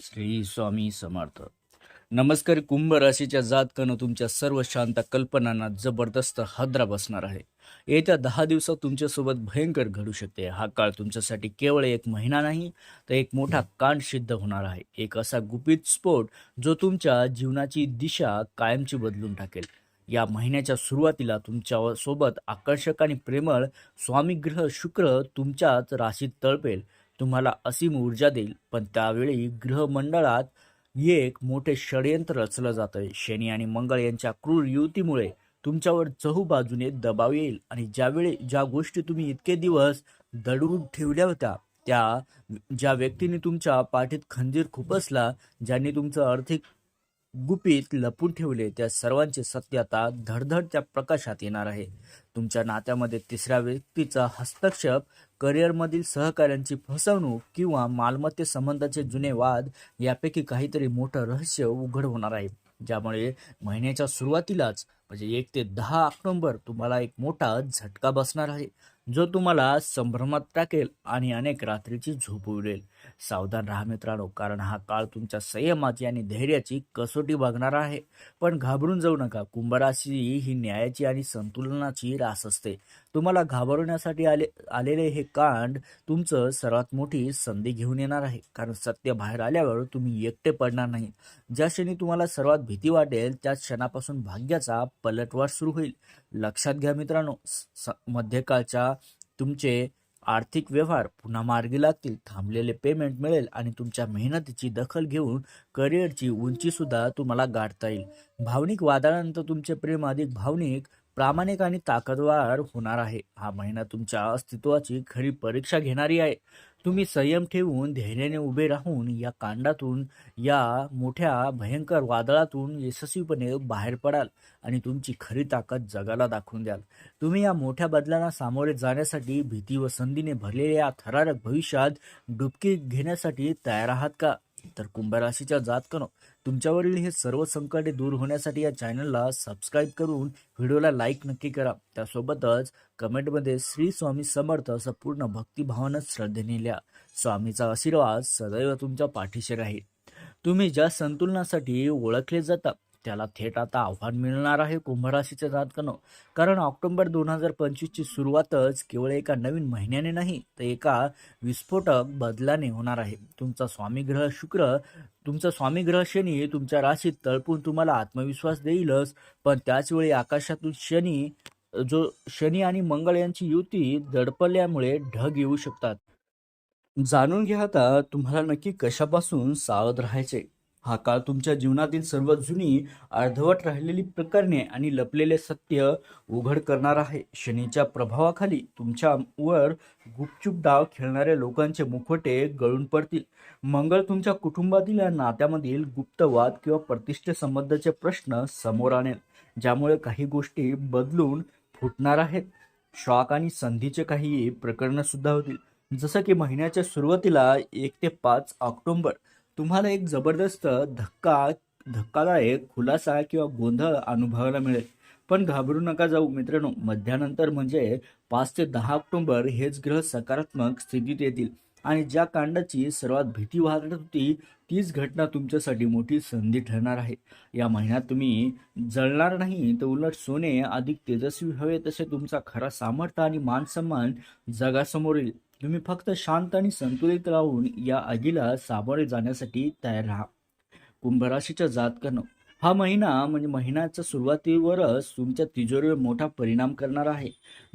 श्री स्वामी समर्थ. नमस्कार कुंभ राशीच्या जातकानं तुमच्या सर्व शांत कल्पनांना जबरदस्त हादरा बसणार आहे. येत्या दहा दिवसात तुमच्यासोबत भयंकर घडू शकते. हा काळ तुमच्यासाठी केवळ एक महिना नाही तर एक मोठा कांड सिद्ध होणार आहे. एक असा गुपित स्फोट जो तुमच्या जीवनाची दिशा कायमची बदलून टाकेल. या महिन्याच्या सुरुवातीला तुमच्यासोबत आकर्षक आणि प्रेमळ स्वामी ग्रह शुक्र तुमच्याच राशीत तळपेल. तुम्हाला असीम ऊर्जा देईल. पण त्यावेळी ग्रहमंडळात एक मोठे षडयंत्र रचलं जातंय. शनी आणि मंगळ यांच्या क्रूर युतीमुळे तुमच्यावर चहूबाजूने दबाव येईल. आणि ज्यावेळी ज्या गोष्टी तुम्ही इतके दिवस दडवून ठेवल्या होत्या त्या ज्या व्यक्तीने तुमच्या पाठीत खंजीर खुपसला ज्यांनी तुमचं आर्थिक गुपित लपून ठेवले. त्या सर्वांचे सत्य आता धडधडच्या प्रकाशात येणार आहे. तुमच्या नात्यामध्ये तिसऱ्या व्यक्तीचा हस्तक्षेप करिअरमधील सहकाऱ्यांची फसवणूक किंवा मालमत्ते संबंधाचे जुने वाद यापैकी काहीतरी मोठं रहस्य उघड होणार आहे. ज्यामुळे महिन्याच्या सुरुवातीलाच म्हणजे एक ते दहा ऑक्टोंबर तुम्हाला एक मोठा झटका बसणार आहे. जो तुम्हाला संभ्रमात टाकेल आणि अनेक रात्रीची झोप उडेल. सावधान राहा मित्रांनो कारण हा काळ तुमच्या संयमाची आणि धैर्याची कसोटी बघणारा आहे. पण घाबरून जाऊ नका. कुंभराशी ही न्यायाची आणि संतुलनाची रास असते. तुम्हाला घाबरवण्यासाठी आले आलेले हे कांड तुमचं सर्वात मोठी संधी घेऊन येणार आहे. कारण सत्य बाहेर आल्यावर तुम्ही एकटे पडणार नाही. ज्या क्षणी तुम्हाला सर्वात भीती वाटेल त्या क्षणापासून भाग्याचा पलटवार सुरू होईल. लक्षात घ्या मित्रांनो मध्यकाळच्या तुमचे आर्थिक व्यवहार पुन्हा मार्गी लागतील थांबलेले पेमेंट मिळेल आणि तुमच्या मेहनतीची दखल घेऊन करिअरची उंची सुद्धा तुम्हाला गाठता येईल. भावनिक वादळानंतर तुमचे प्रेम अधिक भावनिक प्रामाणिक आणि ताकदवार होणार आहे. हा महिना तुमच्या अस्तित्वाची खरी परीक्षा घेणारी आहे. तुम्ही संयम ठेवून धैर्याने उभे राहून या कांडातून या मोठ्या भयंकर वादळातून यशस्वीपणे बाहेर पडाल आणि तुमची खरी ताकद जगाला दाखवून द्याल. तुम्ही या मोठ्या बदलांना सामोरे जाण्यासाठी भीती व संधीने भरलेल्या या थरारक भविष्यात डुबकी घेण्यासाठी तयार आहात का? तर कुंभराशीच्या जातकनो तुमच्यावरील हे सर्व संकटे दूर होण्यासाठी या चॅनलला सबस्क्राईब करून व्हिडिओला लाईक नक्की करा. त्यासोबतच कमेंटमध्ये श्री स्वामी समर्थ असं पूर्ण भक्तिभावानं श्रद्धेने लिहा स्वामीचा आशीर्वाद सदैव तुमच्या पाठीशी राहील. तुम्ही ज्या संतुलनासाठी ओळखले जाता त्याला थेट आता आव्हान मिळणार आहे कुंभराशीचं जातकनं कारण ऑक्टोबर दोन हजार पंचवीसची सुरुवातच केवळ एका नवीन महिन्याने नाही तर एका विस्फोटक बदलाने होणार आहे. तुमचा स्वामी ग्रह शुक्र तुमचा स्वामी ग्रह शनी तुमच्या राशीत तळपून तुम्हाला आत्मविश्वास देईलच. पण त्याचवेळी आकाशातून शनी जो शनी आणि मंगळ यांची युती दडपल्यामुळे ढग येऊ शकतात. जाणून घ्या आता तुम्हाला नक्की कशापासून सावध राहायचे. हा काळ तुमच्या जीवनातील सर्वात जुनी अर्धवट राहिलेली प्रकरणे आणि लपलेले सत्य उघड करणार आहे. शनीच्या प्रभावाखाली तुमच्यावर गुपचूप डाव खेळणाऱ्या लोकांचे मुखवटे गळून पडतील. मंगळ तुमच्या कुटुंबातील या नात्यामधील गुप्तवाद किंवा प्रतिष्ठेसंबंधाचे प्रश्न समोर आणेल ज्यामुळे काही गोष्टी बदलून फुटणार आहेत. शॉक आणि संधीचे काही प्रकरणं सुद्धा होतील. जसं की महिन्याच्या सुरुवातीला एक ते पाच ऑक्टोबर तुम्हाला एक जबरदस्त धक्का धक्कादायक खुलासा किंवा गोंधळ अनुभवायला मिळेल. पण घाबरू नका जाऊ मित्रांनो. मध्यानंतर म्हणजे पाच ते दहा ऑक्टोबर हेच ग्रह सकारात्मक स्थितीत येतील. आणि ज्या कांडाची सर्वात भीती वाटत होती तीच घटना तुमच्यासाठी मोठी संधी ठरणार आहे. या महिन्यात तुम्ही जळणार नाही तर उलट सोने अधिक तेजस्वी हवे तसे तुमचा खरा सामर्थ्य आणि मानसन्मान जगासमोर येईल. तुम्ही फक्त शांत आणि संतुलित राहून या आगीला सामोरे जाण्यासाठी तयार राहा. कुंभराशीच्या जातकानं हा महिना म्हणजे महिन्याच्या सुरुवातीवरच तुमच्या तिजोरीवर मोठा परिणाम करणार आहे.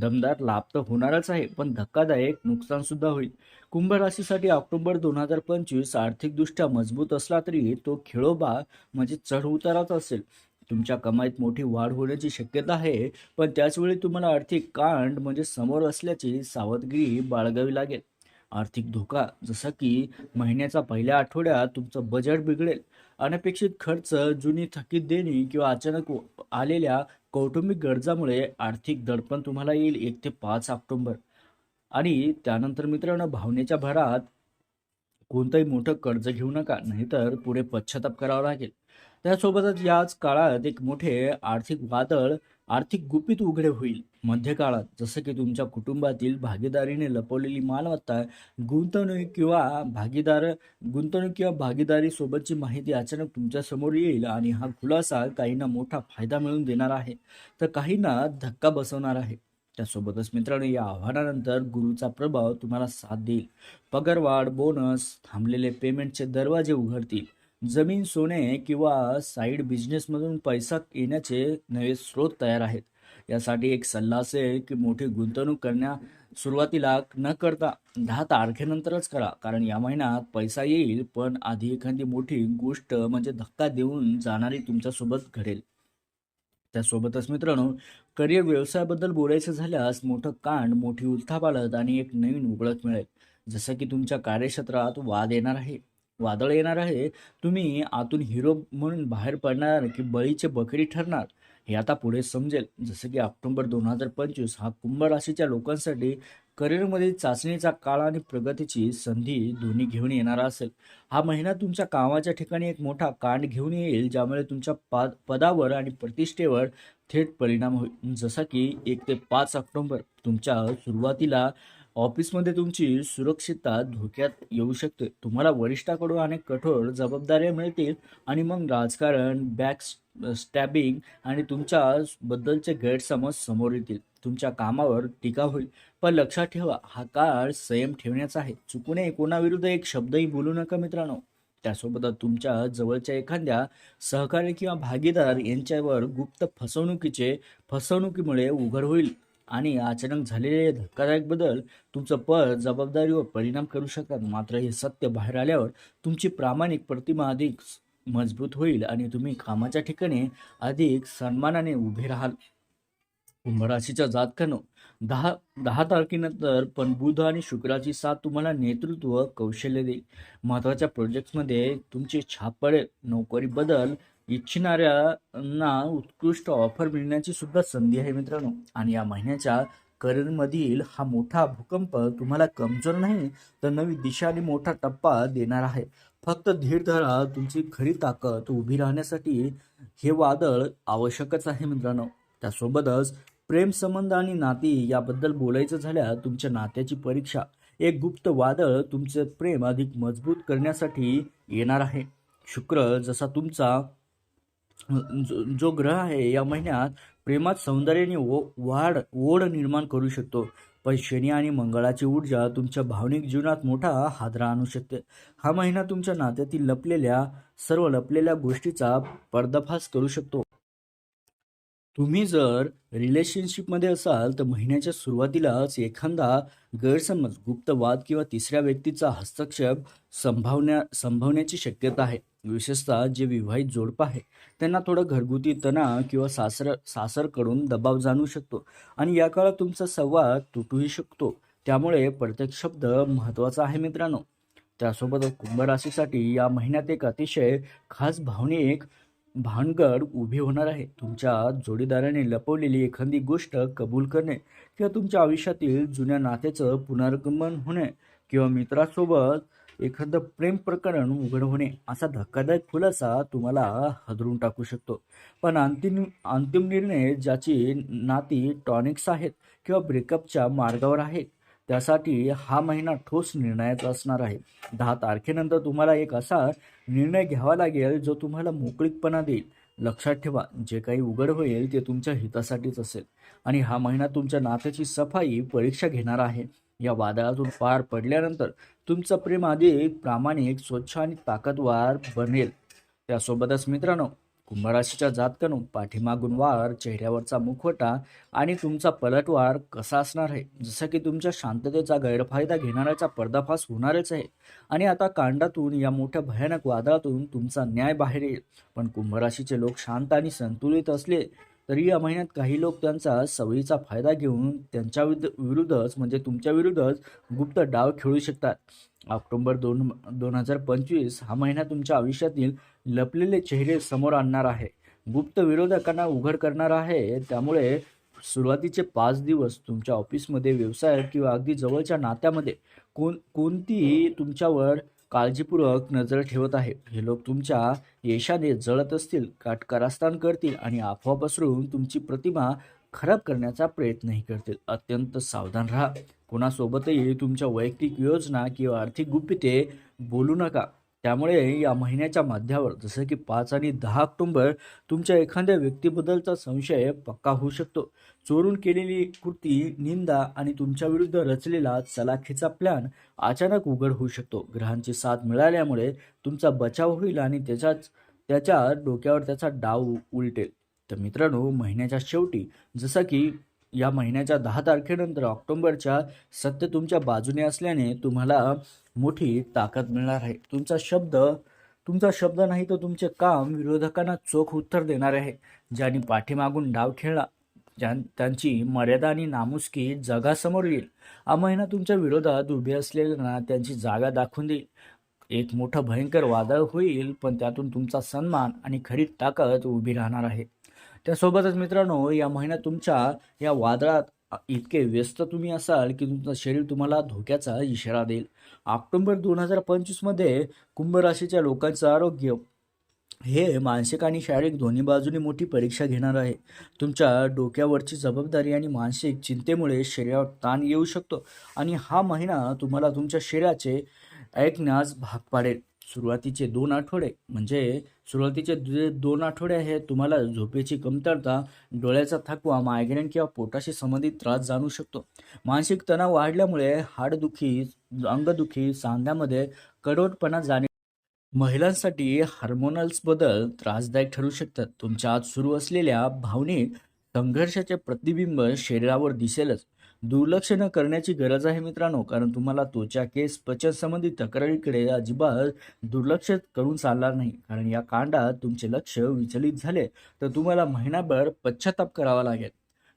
दमदार लाभ तर होणारच आहे पण धक्कादायक नुकसान सुद्धा होईल. कुंभ राशीसाठी ऑक्टोबर दोन हजार पंचवीस आर्थिकदृष्ट्या मजबूत असला तरी तो खेळोबा म्हणजे चढ उताराच असेल. तुमच्या कमाईत मोठी वाढ होण्याची शक्यता आहे पण त्याचवेळी तुम्हाला आर्थिक कांड म्हणजे समोर असल्याची सावधगिरी बाळगावी लागेल. आर्थिक धोका जसा की महिन्याचा पहिल्या आठवड्यात तुमचं बजेट बिघडेल. अनपेक्षित खर्च जुनी थकीत देणी किंवा अचानक आलेल्या कौटुंबिक गरजामुळे आर्थिक दडपण तुम्हाला येईल एक ते पाच ऑक्टोबर. आणि त्यानंतर मित्रांनो भावनेच्या भरात कोणतंही मोठं कर्ज घेऊ नका नाहीतर पुढे पश्चाताप करावा लागेल. त्यासोबतच याच काळात एक मोठे आर्थिक वादळ आर्थिक गुपित उघडे होईल. मध्यकाळात जसं की तुमच्या कुटुंबातील भागीदारीने लपवलेली मालमत्ता गुंतवणूक किंवा भागीदार गुंतवणूक किंवा भागीदारी सोबतची माहिती अचानक तुमच्यासमोर येईल आणि हा खुलासा काहींना मोठा फायदा मिळवून देणार आहे. तर काहींना धक्का बसवणार आहे. त्यासोबतच मित्रांनो या आव्हानानंतर गुरुचा प्रभाव तुम्हाला साथ देईल. पगारवाढ बोनस थांबलेले पेमेंटचे दरवाजे उघडतील. जमीन सोने किंवा साईड बिझनेसमधून पैसा येण्याचे नवे स्रोत तयार आहेत. यासाठी एक सल्ला असेल की मोठी गुंतवणूक करण्या सुरुवातीला न करता दहा तारखेनंतरच करा. कारण या महिन्यात पैसा येईल पण आधी एखादी मोठी गोष्ट म्हणजे धक्का देऊन जाणारी तुमच्यासोबत घडेल. त्यासोबतच मित्रांनो करिअर व्यवसायाबद्दल बोलायचं झाल्यास मोठं कांड मोठी उलथापालत आणि एक नवीन उघडत मिळेल. जसं की तुमच्या कार्यक्षेत्रात वाद येणार आहे. वादळ येणार आहे. तुम्ही आतून हिरो म्हणून बाहेर पडणार की बळीचे बकरी ठरणार हे आता पुढे समजेल. जसं की ऑक्टोबर दोन हजार पंचवीस हा कुंभ राशीच्या लोकांसाठी करिअरमध्ये चाचणीचा काळ आणि प्रगतीची संधी दोन्ही घेऊन येणारा असेल. हा महिना तुमच्या कामाच्या ठिकाणी एक मोठा कांड घेऊन येईल ज्यामुळे तुमच्या पा पदावर आणि प्रतिष्ठेवर थेट परिणाम होईल. जसा की एक ते पाच ऑक्टोबर तुमच्या सुरुवातीला ऑफिसमध्ये तुमची सुरक्षितता धोक्यात येऊ शकते. तुम्हाला वरिष्ठाकडून अनेक कठोर जबाबदाऱ्या मिळतील आणि मग राजकारण बॅक स्टॅबिंग आणि तुमच्या बद्दलचे गैरसमज समोर येतील. तुमच्या कामावर टीका होईल. पण लक्षात ठेवा हा काळ संयम ठेवण्याचा आहे. चुकूनही कोणाविरुद्ध एक शब्दही बोलू नका मित्रांनो. त्यासोबतच तुमच्या जवळच्या एखाद्या सहकारी किंवा भागीदार यांच्यावर गुप्त फसवणुकीचे फसवणुकीमुळे उघड होईल. आणि अचानक झालेले धक्कादायक बदल तुमचं पद जबाबदारीवर परिणाम करू शकतात. मात्र हे सत्य बाहेर आल्यावर तुमची प्रामाणिक प्रतिमा अधिक मजबूत होईल आणि तुम्ही कामाच्या ठिकाणी अधिक सन्मानाने उभे राहाल. कुंभराशीच्या जातकानं दहा दहा तारखेनंतर पण बुध आणि शुक्राची साथ तुम्हाला नेतृत्व कौशल्य देईल. महत्त्वाच्या प्रोजेक्ट्समध्ये तुमची छाप पडेल. नोकरी बदल इच्छिणाऱ्यांना उत्कृष्ट ऑफर मिळण्याची सुद्धा संधी आहे मित्रांनो. आणि या महिन्याच्या करिअरमधील हा मोठा भूकंप तुम्हाला कमजोर नाही तर नवी दिशा आणि मोठा टप्पा देणार आहे. फक्त धीर धरा तुमची खरी ताकद उभी राहण्यासाठी हे वादळ आवश्यकच आहे मित्रांनो. त्यासोबतच प्रेम संबंध आणि नाती याबद्दल बोलायचं झाल्या तुमच्या नात्याची परीक्षा एक गुप्त वादळ तुमचे प्रेम अधिक मजबूत करण्यासाठी येणार आहे. शुक्र जसा तुमचा जो जो ग्रह आहे या महिन्यात प्रेमात सौंदर्याने ओ वाढ ओढ निर्माण करू शकतो. पण शनी आणि मंगळाची ऊर्जा तुमच्या भावनिक जीवनात मोठा हादरा आणू शकते. हा महिना तुमच्या नात्यातील लपलेल्या सर्व लपलेल्या गोष्टीचा पर्दाफाश करू शकतो. तुम्ही जर रिलेशनशिपमध्ये असाल तर महिन्याच्या सुरुवातीलाच एखादा गैरसमज गुप्तवाद किंवा तिसऱ्या व्यक्तीचा हस्तक्षेप संभावण्या संभवण्याची शक्यता आहे. विशेषतः जे विवाहित जोडपं आहे त्यांना थोडं घरगुती तणाव किंवा सासर सासरकडून दबाव जाणू शकतो आणि या काळात तुमचा संवाद तुटूही शकतो. त्यामुळे प्रत्येक शब्द महत्त्वाचा आहे मित्रांनो. त्यासोबतच कुंभ राशीसाठी या महिन्यात एक अतिशय खास भावनिक भानगड उभी होणार आहे. तुमच्या जोडीदाराने लपवलेली एखादी गोष्ट कबूल करणे किंवा तुमच्या आयुष्यातील जुन्या नात्याचं पुनर्गमन होणे किंवा मित्रासोबत एखादं प्रेम प्रकरण उघड होणे असा धक्कादायक खुलासा तुम्हाला हदरून टाकू शकतो. पण अंतिम अंतिम निर्णय ज्याची नाती टॉनिक्स आहेत किंवा ब्रेकअपच्या मार्गावर आहेत त्यासाठी हा महिना ठोस निर्णयाचा असणार आहे. दहा तारखेनंतर तुम्हाला एक असा निर्णय घ्यावा लागेल जो तुम्हाला मोकळीकपणा देईल. लक्षात ठेवा जे काही उघड होईल ते तुमच्या हितासाठीच असेल. आणि हा महिना तुमच्या नात्याची सफाई परीक्षा घेणार आहे. या वादळातून पार पडल्यानंतर तुमचं प्रेम अधिक प्रामाणिक स्वच्छ आणि ताकदवार बनेल. त्यासोबतच मित्रांनो कुंभराशीच्या जातकानं पाठीमागून वार चेहऱ्यावरचा मुखवटा आणि तुमचा पलटवार कसा असणार आहे? जसं की तुमच्या शांततेचा गैरफायदा घेणाऱ्याचा पर्दाफाश होणारच आहे. आणि आता कांडातून या मोठ्या भयानक वादळातून तुमचा न्याय बाहेर येईल. पण कुंभराशीचे लोक शांत आणि संतुलित असले तरी या महिन्यात काही लोक त्यांचा सवयीचा फायदा घेऊन त्यांच्या विरुद्धच म्हणजे तुमच्या विरुद्धच गुप्त डाव खेळू शकतात. ऑक्टोबर दोन दोन हजार पंचवीस हा महिना तुमच्या आयुष्यातील लपलेले चेहरे समोर आणणार आहे. गुप्त विरोधकांना उघड करणार आहे. त्यामुळे सुरुवातीचे पाच दिवस तुमच्या ऑफिसमध्ये व्यवसाय किंवा अगदी जवळच्या नात्यामध्ये कोण कोणतीही तुमच्यावर काळजीपूर्वक नजर ठेवत आहे? हे लोक तुमच्या यशाने जळत असतील काटकारस्थान करतील आणि अफवा पसरून तुमची प्रतिमा खराब करण्याचा प्रयत्नही करतील. अत्यंत सावधान राहा. कोणासोबतही तुमच्या वैयक्तिक योजना किंवा आर्थिक गुपिते बोलू नका. त्यामुळे या महिन्याच्या मध्यावर जसं की पाच आणि दहा ऑक्टोबर तुमच्या एखाद्या व्यक्तीबद्दलचा संशय पक्का होऊ शकतो. चोरून केलेली कृती निंदा आणि तुमच्या विरुद्ध रचलेला चलाखीचा प्लॅन अचानक उघड होऊ शकतो. ग्रहांची साथ मिळाल्यामुळे तुमचा बचाव होईल आणि त्याच्याच त्याच्या डोक्यावर त्याचा डाव उलटेल. तर मित्रांनो महिन्याच्या शेवटी जसं की या महिन्याच्या दहा तारखेनंतर ऑक्टोबरच्या सत्य तुमच्या बाजूने असल्याने तुम्हाला मोठी ताकद मिळणार आहे. तुमचा शब्द तुमचा शब्द नाही तर तुमचे काम विरोधकांना चोख उत्तर देणार आहे. ज्यांनी पाठीमागून डाव खेळला ज्या त्यांची मर्यादा आणि नामुष्की जगासमोर येईल. हा महिना तुमच्या विरोधात उभे असलेल्यांना त्यांची जागा दाखवून देईल. एक मोठं भयंकर वादळ होईल पण त्यातून तुमचा सन्मान आणि खरी ताकद उभी राहणार आहे. त्यासोबतच मित्रांनो या महिन्यात तुमच्या या वादळात इतके व्यस्त तुम्ही असाल की तुमचं शरीर तुम्हाला धोक्याचा इशारा देईल. ऑक्टोबर दोन हजार पंचवीसमध्ये कुंभ राशीच्या लोकांचं आरोग्य हे मानसिक आणि शारीरिक दोन्ही बाजूने मोठी परीक्षा घेणार आहे. तुमच्या डोक्यावरची जबाबदारी आणि मानसिक चिंतेमुळे शरीरावर ताण येऊ शकतो आणि हा महिना तुम्हाला तुमच्या शरीराचे ऐकण्यास भाग पाडेल. सुरुवातीचे दोन आठवडे. म्हणजे सुरुवातीचे जे दोन आठवडे आहे तुम्हाला झोपेची कमतरता डोळ्याचा थकवा मायग्रेन किंवा पोटाशी संबंधित त्रास जाणू शकतो. मानसिक तणाव वाढल्यामुळे हाडदुखी अंगदुखी सांध्यामध्ये कडवटपणा जाणे महिलांसाठी हार्मोनल्स बदल त्रासदायक ठरू शकतात. तुमच्या आत सुरू असलेल्या भावनिक संघर्षाचे प्रतिबिंब शरीरावर दिसेलच. दुर्लक्ष न करण्याची गरज आहे मित्रांनो कारण तुम्हाला त्वचा केस पचनसंबंधी तक्रारीकडे अजिबात दुर्लक्ष करून चालणार नाही. कारण या कांडात तुमचे लक्ष विचलित झाले तर तुम्हाला महिनाभर पश्चाताप करावा लागेल.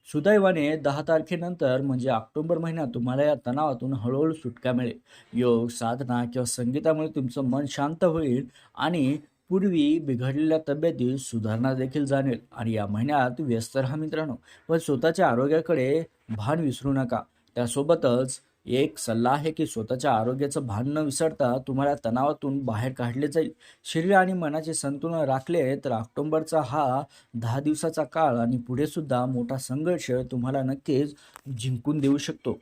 सुदैवाने दहा तारखेनंतर म्हणजे ऑक्टोबर महिन्यात तुम्हाला या तणावातून हळूहळू सुटका मिळेल. योग साधना किंवा संगीतामुळे तुमचं मन शांत होईल आणि पूर्वी बिघडलेल्या तब्येतीत सुधारणा देखील जाणवेल आणि या महिन्यात व्यस्त राहा मित्रांनो. व स्वतःच्या आरोग्याकडे भान विसरू नका. त्यासोबतच एक सल्ला आहे की स्वतःच्या आरोग्याचं भान न विसरता तुम्हाला तणावातून बाहेर काढले जाईल. शरीर आणि मनाचे संतुलन राखले तर ऑक्टोंबरचा हा दहा दिवसाचा काळ आणि पुढे सुद्धा मोठा संघर्ष तुम्हाला नक्कीच जिंकून देऊ शकतो.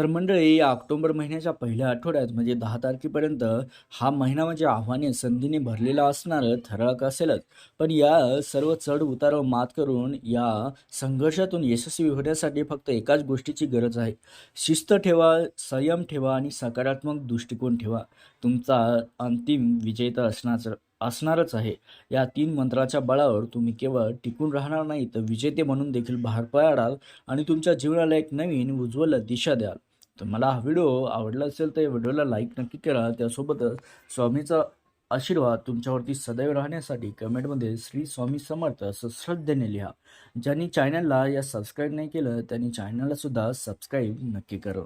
तर मंडळी या ऑक्टोबर महिन्याच्या पहिल्या आठवड्यात म्हणजे दहा तारखेपर्यंत हा महिना म्हणजे आव्हाने संधीने भरलेला असणार ठराविक असेलच. पण या सर्व चढ उतार मात करून या संघर्षातून यशस्वी होण्यासाठी फक्त एकाच गोष्टीची गरज आहे. शिस्त ठेवा संयम ठेवा आणि सकारात्मक दृष्टिकोन ठेवा. तुमचा अंतिम विजय तर असणारच असणारच आहे. या तीन मंत्राच्या बळावर तुम्ही केवळ टिकून राहणार नाही तर विजेते म्हणून देखील बाहेर पडाल आणि तुमच्या जीवनाला एक नवीन उज्ज्वल दिशा द्याल. तर मला हा व्हिडिओ आवडला असेल तर या व्हिडिओला लाईक नक्की करा. त्यासोबतच स्वामीचा आशीर्वाद तुमच्यावरती सदैव राहण्यासाठी कमेंटमध्ये श्री स्वामी समर्थ असं श्रद्धेने लिहा. ज्यांनी चॅनलला या सबस्क्राईब नाही केलं त्यांनी चॅनलला सुद्धा सबस्क्राईब नक्की करा.